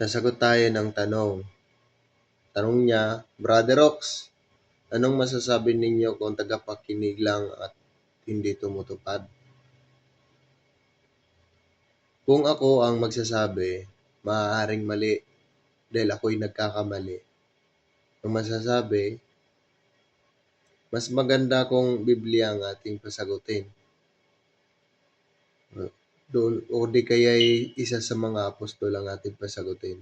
Sasagot tayo ng tanong. Tanong niya, Brother Rox, anong masasabi ninyo kung tagapakinig lang at hindi tumutupad? Kung ako ang magsasabi, maaaring mali dahil ako'y nagkakamali. Ang masasabi, mas maganda kung Biblia ang ating pasagutin. Doon, o di kaya'y isa sa mga apostol ang ating pasagutin.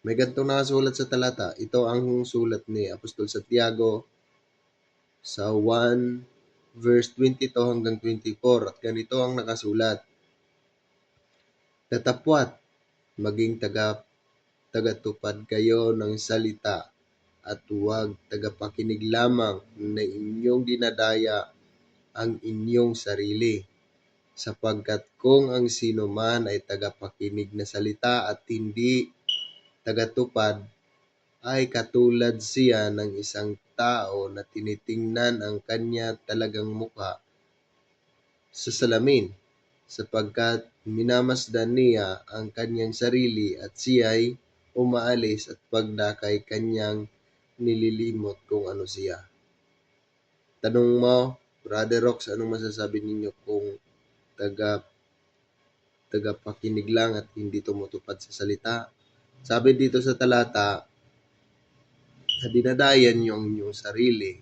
May ganito nakasulat sa talata. Ito ang sulat ni Apostol Santiago sa 1 verse 22 hanggang 24 at ganito ang nakasulat. Tatapwat, maging taga tagatupad kayo ng salita at huwag tagapakinig lamang na inyong dinadaya ang inyong sarili. Sapagkat kung ang sino man ay tagapakinig na salita at hindi tagatupad, ay katulad siya ng isang tao na tinitingnan ang kanya talagang mukha sa salamin, sapagkat minamasdan niya ang kanyang sarili at siya'y umaalis at pagdakay kanyang nililimot kung ano siya. Tanong mo, Brother Rox, anong masasabi ninyo kung taga tagapakinig lang at hindi tumutupad sa salita? Sabi dito sa talata, na dinadayan ang inyong sarili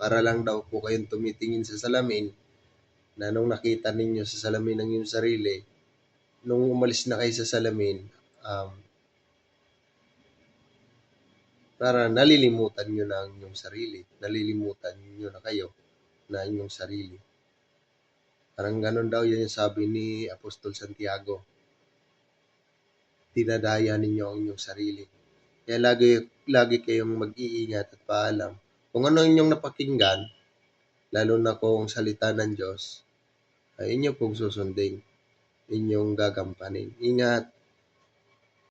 para lang daw po kayong tumitingin sa salamin na nung nakita ninyo sa salamin ng inyong sarili, nung umalis na kayo sa salamin, um, para nalilimutan nyo na ang inyong sarili. Nalilimutan nyo na kayo na inyong sarili. Parang ganun daw yan yung sabi ni Apostol Santiago. Dinadaya ninyo ang inyong sarili. Kaya lagi, lagi kayong mag-iingat at paalam. Kung ano inyong napakinggan, lalo na kung salita ng Diyos, ay inyo pong susundin, inyong gagampanin. Ingat,